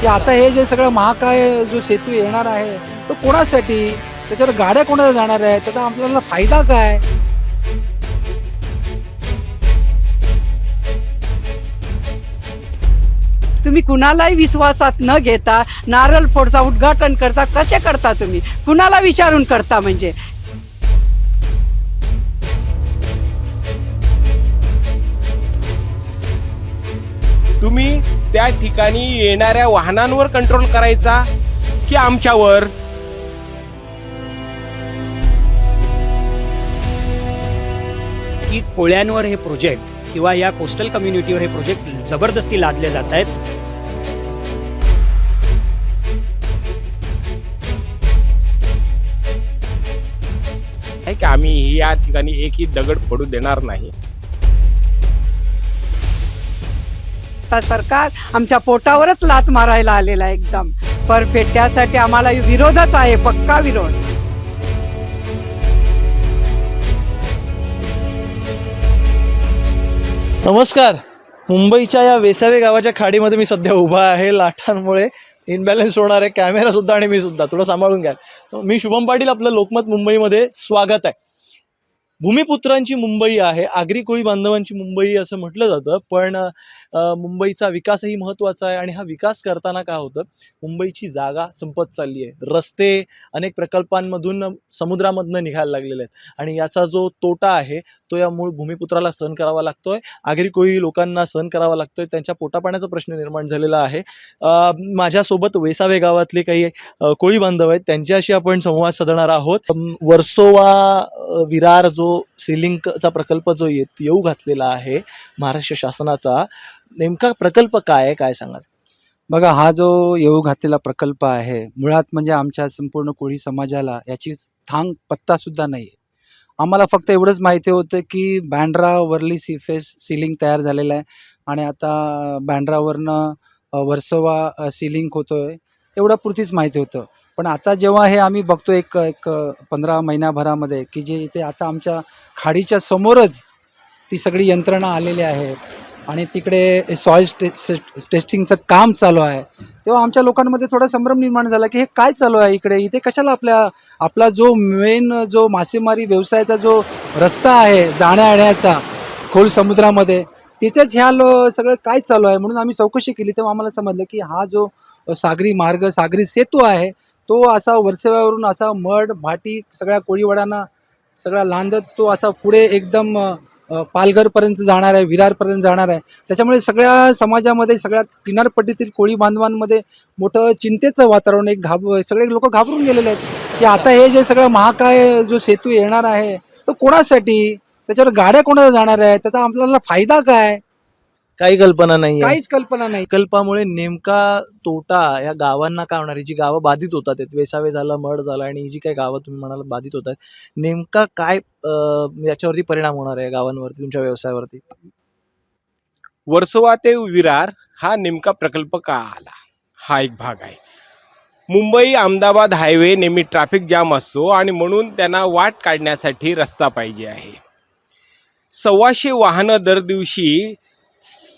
की आता हे जे सगळं महाकाय जो सेतू येणार आहे तो कोणासाठी? त्याच्यावर गाड्या कोणाला जाणार आहेत? त्याचा आपल्याला फायदा काय? तुम्ही कुणालाही विश्वासात न घेता नारळ फोडता उद्घाटन करता कसे करता तुम्ही? कुणाला विचारून करता म्हणजे? तुम्ही त्या ठिकाणी येणाऱ्या वाहनांवर कंट्रोल करायचा की आमच्यावर? की कोळ्यांवर हे प्रोजेक्ट किंवा या कोस्टल कम्युनिटीवर हे प्रोजेक्ट जबरदस्ती लादले जात आहेत? आहे की आम्ही या ठिकाणी एकही दगड पडू देणार नाही. आता सरकार आमच्या पोटावरच लात मारायला आलेला आहे एकदम. परफेक्ट त्यासाठी आम्हाला विरोधच आहे पक्का विरोध. नमस्कार. मुंबईच्या या वेसावे गावाच्या खाडीमध्ये मी सध्या उभा आहे. लाटांमुळे इनबॅलन्स होणार आहे. कॅमेरा सुद्धा आणि मी सुद्धा. थोडं सांभाळून घ्या. मी शुभम पाटील आपलं लोकमत मुंबईमध्ये स्वागत आहे. भूमिपुत्रांची मुंबई आहे आगरी कोळी बांधवांची मुंबई असं म्हटलं जातं पण मुंबईचा विकासही महत्त्वाचा आहे आणि हा विकास करताना काय होतं मुंबईची जागा संपत चालली आहे. रस्ते अनेक प्रकल्पांमधून समुद्रामधनं निघायला लागलेले आहेत आणि याचा जो तोटा आहे तो या मूळ भूमिपुत्राला सहन करावा लागतोय. आगरी कोळी लोकांना सहन करावा लागतोय. त्यांच्या पोटापाण्याचा प्रश्न निर्माण झालेला आहे. माझ्यासोबत वेसावे गावातले काही कोळी बांधव आहेत त्यांच्याशी आपण संवाद साधणार आहोत. वर्सोवा विरार जो श्रीलिंकचा प्रकल्प जो येत येऊ घातलेला आहे महाराष्ट्र शासनाचा नेमका प्रकल्प काय आहे काय सांगाल? बघा हा जो येऊ घातलेला प्रकल्प आहे मुळात म्हणजे आमच्या संपूर्ण कोळी समाजाला याची थांग पत्ता सुद्धा नाही आम्हाला फक्त एवढंच माहिती होतं की बँड्रा वरली सीफेस सिलिंग तयार झालेलं आहे आणि आता बँड्रावरनं वर्सोवा सिलिंग होतो होतोय एवढं पुरतीच माहिती होतं. पण आता जेव्हा हे आम्ही बघतो एक एक पंधरा महिन्याभरामध्ये की जे इथे आता आमच्या खाडीच्या समोरच ती सगळी यंत्रणा आलेली आहे आणि तिकडे सॉईल टेस्टिंगचं काम चालू आहे. तेव्हा आमच्या लोकांमध्ये थोडा संभ्रम निर्माण झाला की हे काय चालू आहे इकडे? इथे कशाला आपल्या आपला जो मेन जो मासेमारी व्यवसायाचा जो रस्ता आहे जाण्या येण्याचा खोल समुद्रामध्ये तिथेच ह्या लो सगळं काय चालू आहे? म्हणून आम्ही चौकशी केली तेव्हा आम्हाला समजलं की हा जो सागरी मार्ग सागरी सेतू आहे तो असा वरसेव्यावरून असा मड भाटी सगळ्या कोळीवाड्यांना सगळा लांदत तो असा पुढे एकदम पालघरपर्यंत जाणार आहे विरारपर्यंत जाणार आहे. त्याच्यामुळे सगळ्या समाजामध्ये सगळ्या किनारपट्टीतील कोळी बांधवांमध्ये मोठं चिंतेचं वातावरण एक घाब सगळे लोक घाबरून गेलेले आहेत की आता हे जे सगळं महाकाय जो सेतू येणार आहे तो कोणासाठी? त्याच्यावर गाड्या कोणाला जाणार आहेत? त्याचा आपल्याला फायदा काय? काही कल्पना नाही काहीच कल्पना नाही. प्रकल्पामुळे नेमका तोटा या गावांना काय होणार जी गावं बाधित होतात आहेत वेसावे झालं मड झालं आणि ही जी काही गावं तुम्ही म्हणाला बाधित होत आहेत नेमका काय अं, याच्यावरती परिणाम होणार आहे गावांवरती तुमच्या व्यवसायावरती? वर्सोवा ते विरार हा नेमका प्रकल्प का आला? हा एक भाग आहे. मुंबई अहमदाबाद हायवे नेहमी ट्रॅफिक जाम असतो आणि म्हणून त्यांना वाट काढण्यासाठी रस्ता पाहिजे आहे. सव्वाशे वाहनं दर दिवशी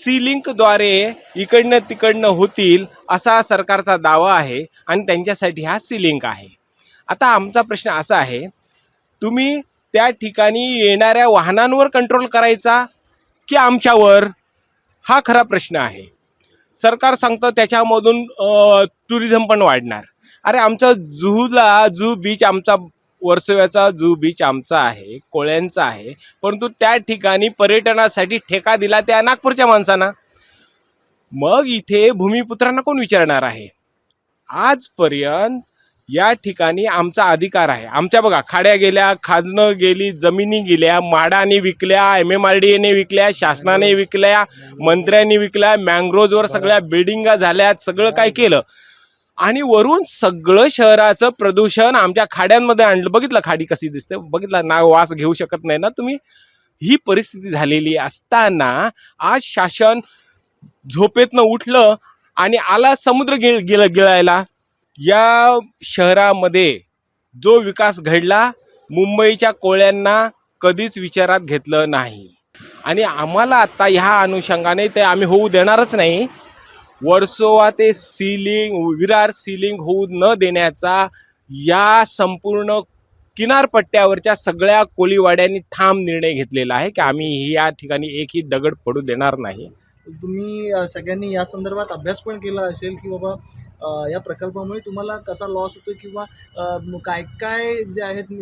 सी लिंकद्वारे इकडनं तिकडनं होतील असा सरकारचा दावा आहे आणि त्यांच्यासाठी हा सी लिंक आहे. आता आमचा प्रश्न असा आहे तुम्ही त्या ठिकाणी येणाऱ्या वाहनांवर कंट्रोल करायचा की आमच्यावर? हा खरा प्रश्न आहे. सरकार सांगतं त्याच्यामधून टुरिझम पण वाढणार. अरे आमचा जुहूला जुहू बीच आमचा वर्सव्याचा जुहू बीच आमचा आहे कोळ्यांचा आहे परंतु त्या ठिकाणी पर्यटनासाठी ठेका दिला त्या नागपूरच्या माणसांना. मग इथे भूमिपुत्रांना कोण विचारणार आहे? आजपर्यंत या ठिकाणी आमचा अधिकार आहे. आमच्या बघा खाड्या गेल्या खाजणं गेली जमिनी गेल्या माडाने विकल्या एम एम आर डी एने विकल्या शासनाने विकल्या मंत्र्यांनी विकल्या मँग्रोजवर सगळ्या बिल्डिंगा झाल्यात सगळं काय केलं? आणि वरून सगळं शहराचं प्रदूषण आमच्या खाड्यांमध्ये आणलं. बघितलं खाडी कशी दिसते? बघितलं ना वास घेऊ शकत नाही ना तुम्ही. ही परिस्थिती झालेली असताना आज शासन झोपेतनं उठलं आणि आला समुद्र गिळ गिळ गिळायला. या शहरामध्ये जो विकास घडला मुंबईच्या कोळ्यांना कधीच विचारात घेतलं नाही. आणि आम्हाला आता ह्या अनुषंगाने ते आम्ही होऊ देणारच नाही. वर्सोवा ते सिलिंग विरार सिलिंग होऊ न देण्याचा या संपूर्ण किनारपट्ट्यावरच्या सगळ्या कोळीवाड्यांनी ठाम निर्णय घेतलेला आहे की आम्ही या ठिकाणी एकही दगड पडू देणार नाही. तुम्ही सगळ्यांनी या संदर्भात अभ्यास पण केला असेल की बाबा या प्रकल्पामुळे तुम्हाला कसा लॉस होतो किंवा काय काय जे आहेत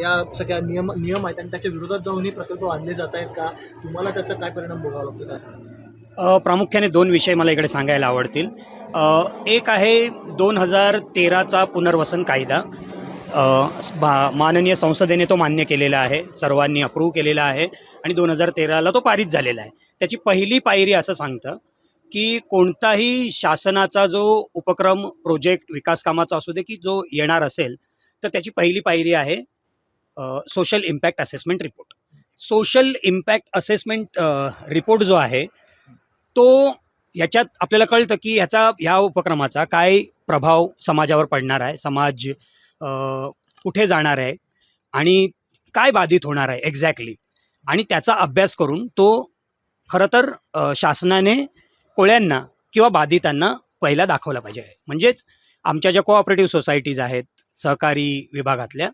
या सगळ्या नियम नियम आहेत आणि त्याच्या विरोधात जाऊन हे प्रकल्प बांधले जात आहेत का? तुम्हाला त्याचा काय परिणाम बघावा लागतो का प्रामुख्याने दोन विषय मला इकडे सांगायला आवडतील. एक आहे दोन हजार तेराचा पुनर्वसन कायदा. भा माननीय संसदेने तो मान्य केलेला आहे सर्वांनी अप्रूव्ह केलेला आहे आणि दोन हजार तेराला तो पारित झालेला आहे. त्याची पहिली पायरी असं सांगतं की कोणताही शासनाचा जो उपक्रम प्रोजेक्ट विकास कामाचा असू दे की जो येणार असेल तर त्याची पहिली पायरी आहे social impact assessment report social impact assessment report जो आहे तो याच्यात आपल्याला कळतं की ह्याचा ह्या उपक्रमाचा काय प्रभाव समाजावर पडणार आहे समाज कुठे जाणार आहे आणि काय बाधित होणार आहे एक्झॅक्टली आणि त्याचा अभ्यास करून तो खरं तर शासनाने कोळ्यांना किंवा बाधितांना पहिला दाखवला पाहिजे. म्हणजेच आमच्या ज्या कोऑपरेटिव्ह सोसायटीज आहेत सहकारी विभागातल्या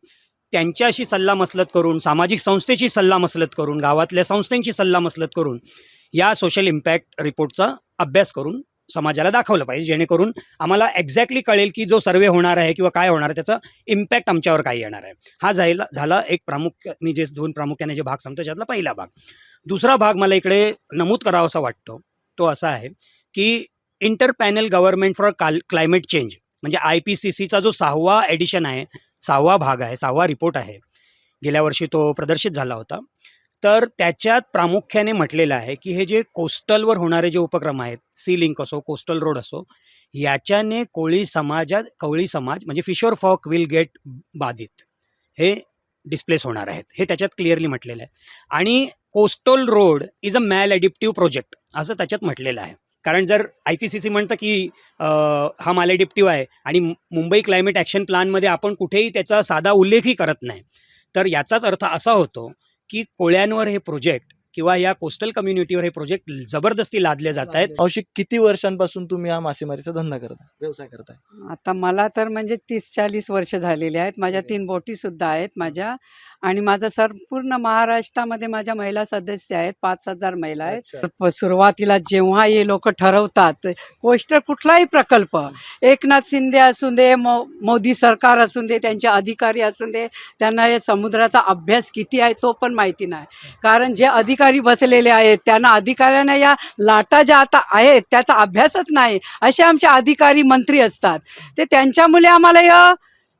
त्यांच्याशी सल्लामसलत करून सामाजिक संस्थेची सल्लामसलत करून गावातल्या संस्थांची सल्लामसलत करून या सोशल इम्पॅक्ट रिपोर्टचा अभ्यास करून समाजाला दाखवलं पाहिजे जेणेकरून आम्हाला एक्झॅक्टली कळेल की जो सर्वे होणार आहे किंवा काय होणार आहे त्याचा इम्पॅक्ट आमच्यावर काय येणार आहे. हा जायला झाला एक प्रामुख्य मी जे दोन प्रामुख्याने जे भाग सांगतो त्यातला पहिला भाग. दुसरा भाग मला इकडे नमूद करावासा वाटतो तो असा आहे की इंटर पॅनल गव्हर्नमेंट फॉर काल क्लायमेट चेंज म्हणजे आय पी सी सीचा जो सहावा एडिशन आहे सहावा भाग आहे सहावा रिपोर्ट आहे गेल्या वर्षी तो प्रदर्शित झाला होता. तर त्याच्यात प्रामुख्याने म्हटलेलं आहे की हे जे कोस्टलवर होणारे जे उपक्रम आहेत सी लिंक असो कोस्टल रोड असो याच्याने कोळी समाजात कोळी समाज म्हणजे फिशर फॉक विल गेट बाधित. हे डिस्प्लेस होणार आहेत. हे त्याच्यात क्लिअरली म्हटलेलं आहे. आणि coastal road is a maladaptive project असं त्याच्यात म्हटलेलं आहे. कारण जर आय पी सी सी म्हणतं की हा माल मालेडिप्टिव्ह आहे आणि मुंबई क्लायमेट ॲक्शन प्लॅनमध्ये आपण कुठेही त्याचा साधा उल्लेखही करत नाही तर याचाच अर्थ असा होतो की कोळ्यांवर हे प्रोजेक्ट किंवा या कोस्टल कम्युनिटीवर हे प्रोजेक्ट जबरदस्ती लादले जात आहेत. मावशी किती वर्षांपासून तुम्ही हा मासेमारीचा धंदा करताय व्यवसाय करताय आता मला तर म्हणजे तीस चाळीस वर्ष झालेली आहेत. माझ्या. तीन बोटी सुद्धा आहेत माझ्या. आणि माझं संपूर्ण महाराष्ट्रामध्ये माझ्या महिला सदस्य आहेत. पाच हजार महिला आहेत. प- सुरुवातीला जेव्हा हे लोक ठरवतात गोष्ट कुठलाही प्रकल्प एकनाथ शिंदे असू दे मो मोदी सरकार असू दे त्यांचे अधिकारी असू दे त्यांना या समुद्राचा अभ्यास किती आहे तो पण माहिती नाही. कारण जे अधिकारी अधिकारी बसलेले आहेत. त्यांना अधिकाऱ्यांना या लाटा ज्या आता आहेत त्याचा अभ्यासच नाही. असे आमचे अधिकारी मंत्री असतात. ते त्यांच्यामुळे आम्हाला या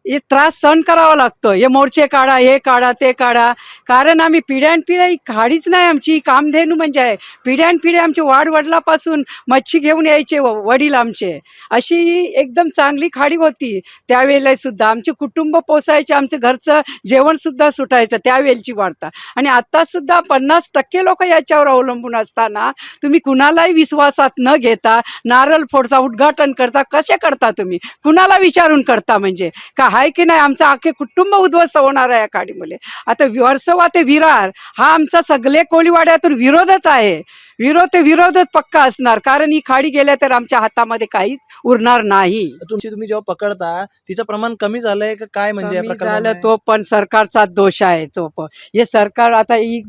हे त्रास सहन करावा लागतो. हे मोर्चे काढा हे काढा ते काढा. कारण आम्ही पिढ्यानपिढ्या ही खाडीच नाही आमची कामधेनू म्हणजे आहे. पिढ्यान पिढ्या आमची वाडवडलापासून मच्छी घेऊन यायचे व- वडील आमचे. अशी ही एकदम चांगली खाडी होती. त्यावेळेला सुद्धा आमचे कुटुंब पोसायचे आमचं घरचं जेवण सुद्धा सुटायचं त्यावेळची वाढता आणि आता सुद्धा पन्नास टक्के लोक याच्यावर अवलंबून असताना तुम्ही कुणालाही विश्वासात न घेता नारळ फोडता उद्घाटन करता कसे करता तुम्ही? कुणाला विचारून करता म्हणजे? का आहे की नाही? आमचं अख्खे कुटुंब उद्ध्वस्त होणार आहे या काडीमुळे. आता वर्सवा ते विरार हा आमचा सगळे कोळीवाड्यातून विरोधच आहे. विरोध ते विरोधच पक्का असणार. कारण ही खाडी गेल्या तर आमच्या हातामध्ये काहीच उरणार नाही. तुमची तुम्ही जेव्हा पकडता तिचं प्रमाण कमी झालंय का काय म्हणजे या कमी प्रकरणामुळे? झालं तो पण सरकारचा दोष आहे तो पण. हे सरकार आता ही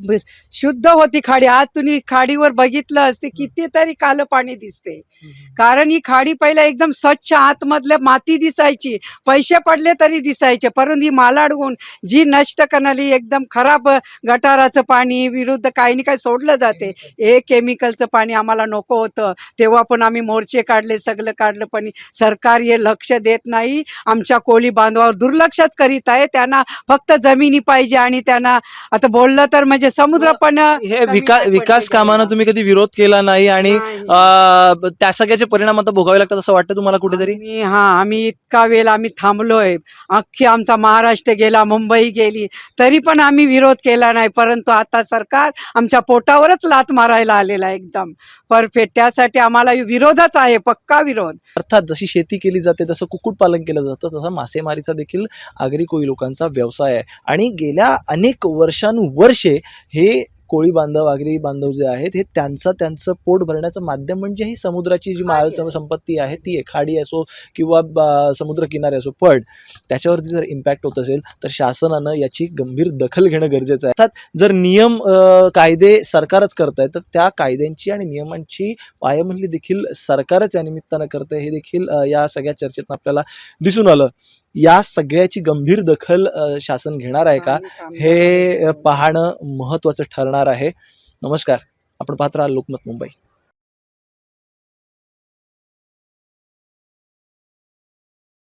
शुद्ध होती खाडी. आज तुम्ही खाडीवर बघितलं असते कितीतरी कालं पाणी दिसते. हम्म. कारण ही खाडी पहिला एकदम स्वच्छ आतमधल्या माती दिसायची. पैसे पडले तरी दिसायचे. परंतु ही मालाडवून जी नष्ट करणारी एकदम खराब गटाराचं पाणी विरुद्ध काही नाही काही सोडलं जाते. हे केमिकलचं पाणी आम्हाला नको होतं. तेव्हा पण आम्ही मोर्चे काढले सगळं काढलं पण सरकार हे लक्ष देत नाही. आमच्या कोळी बांधवावर दुर्लक्षच करीत आहे. त्यांना फक्त जमिनी पाहिजे आणि त्यांना आता बोललं तर म्हणजे समुद्र पण हे विकास विकास कामानं. तुम्ही कधी विरोध केला नाही आणि त्या सगळ्याचे परिणाम आता भोगावे लागतात असं वाटतं तुम्हाला कुठेतरी? हा आम्ही इतका वेळ आम्ही थांबलोय. अख्खी आमचा महाराष्ट्र गेला मुंबई गेली. तरी पण आम्ही विरोध केला नाही. परंतु आता सरकार आमच्या पोटावरच लात मारायला आलेला आहे एकदम. परफेक्ट. त्यासाठी आम्हाला विरोधच आहे पक्का विरोध. अर्थात जशी शेती केली जाते जसं कुक्कुटपालन केलं जातं तसं मासेमारीचा देखील आगरी कोळी लोकांचा व्यवसाय आहे. आणि गेल्या अनेक वर्षानुवर्षे हे कोळी बांधव आगरी बांधव जे आहेत हे त्यांचं त्यांचं पोट भरण्याचं माध्यम म्हणजे ही समुद्राची जी माल. संपत्ती आहे ती खाडी असो किंवा समुद्रकिनारे असो पण त्याच्यावरती जर इम्पॅक्ट होत असेल तर शासनानं याची गंभीर दखल घेणं गरजेचं आहे. अर्थात जर नियम कायदे सरकारच करत आहे तर त्या कायद्यांची आणि नियमांची पायमल्ली देखील सरकारच या निमित्तानं करतं हे देखील या सगळ्या चर्चेत आपल्याला दिसून आलं. या सगळ्याची गंभीर दखल शासन घेणार आहे का? हे पाहणं महत्त्वाचं ठरणार आहे. नमस्कार. आपण पाहत राहा लोकमत मुंबई.